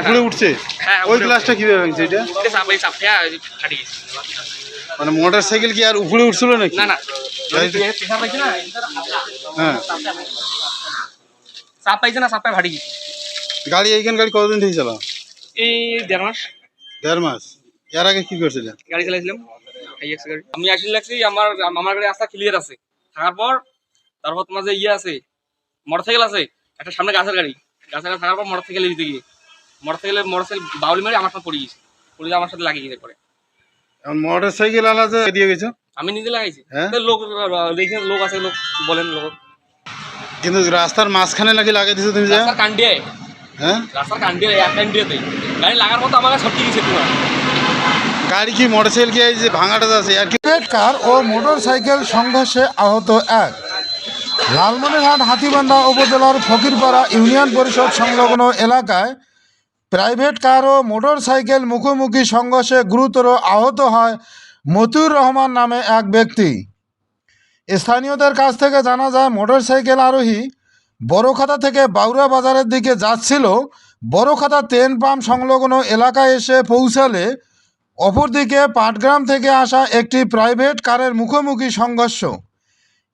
উপরে উঠছে? হ্যাঁ, ওই গ্লাসটা কীভাবে ভাঙছে এটা? মানে মোটর সাইকেল কি আর উপরে উঠছিল নাকি? না না। হ্যাঁ চাপ পাইছে না? চাপ পাই ফাটি গেছে গাড়ি এইখান গাড়ি কতদিন থেকে চালাও এই দেড় মাস। দেড় মাস। এর আগে কি করছিলেন? গাড়ি চালাইছিলাম আইএক্স গাড়ি। আমি আসলে লাগছি আমার আমার গাড়ি রাস্তা ক্লিয়ার আছে। থাকার পর তারপর তোমার যে ইয়ে আছে মোটর সাইকেল আছে একটা সামনে গাছের গাড়ি। গাছের গাড়ি থাকার পর মোটর সাইকেল দিতে গিয়ে। মোটর সাইকেলে মোটর সাইকেল বাউলি মারি আমার সাথে পড়ে গেছে পড়ে গিয়ে আমার সাথে লাগিয়ে গেছে পরে। এখন মোটর সাইকেল আলাদা দিয়ে গেছো? আমি নিজে লাগাইছি। হ্যাঁ? লোক দেখে লোক আছে লোক বলেন লোক। কিন্তু রাস্তার মাঝখানে নাকি লাগিয়ে দিছো তুমি যা? রাস্তার কান্ডিয়ায় হ্যাঁ? রাস্তার কান্ডিয়ায় এক গাড়ি লাগার মতো আমাকে সত্যি গেছে তোমার। গাড়ি কি মোটর সাইকেল কি এই যে ভাঙাটা আছে আর কি? কার ও মোটরসাইকেল সংঘর্ষে আহত এক। লালমনিরহাট হাতিবান্ধা উপজেলার ফকিরপাড়া ইউনিয়ন পরিষদ সংলগ্ন এলাকায় প্রাইভেট কার ও মোটরসাইকেল মুখোমুখি সংঘর্ষে গুরুতর আহত হয় মতিউর রহমান নামে এক ব্যক্তি। স্থানীয়দের কাছ থেকে জানা যায়, মোটরসাইকেল আরোহী বড়খাতা থেকে বাউরা বাজারের দিকে যাচ্ছিল। বড়খাতা তেন পাম্প সংলগ্ন এলাকায় এসে পৌঁছালে অপরদিকে পাটগ্রাম থেকে আসা একটি প্রাইভেট কারের মুখোমুখি সংঘর্ষ।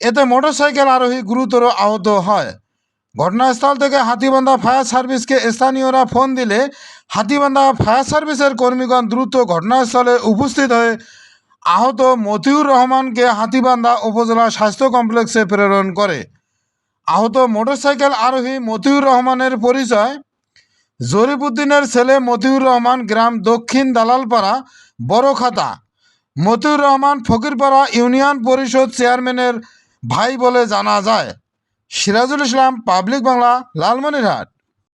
এতে মোটরসাইকেল আরোহী গুরুতর আহত হয়। ঘটনাস্থল থেকে হাতিবান্ধা ফায়ার সার্ভিসকে স্থানীয়রা ফোন দিলে হাতিবান্ধা ফায়ার সার্ভিসের কর্মীগণ দ্রুত ঘটনাস্থলে উপস্থিত হয়ে আহত মতিউর রহমানকে হাতিবান্ধা উপজেলা স্বাস্থ্য কমপ্লেক্সে প্রেরণ করে। আহত মোটরসাইকেল আরোহী মতিউর রহমানের পরিচয়। জরিফুদ্দিনের ছেলে মতিউর রহমান গ্রাম দক্ষিণ দালালপাড়া, বড়খাতা। মতিউর রহমান ফকিরপাড়া ইউনিয়ন পরিষদ চেয়ারম্যানের ভাই বলে জানা যায়। সিরাজুল ইসলাম পাবলিক বাংলা লালমনিরহাট।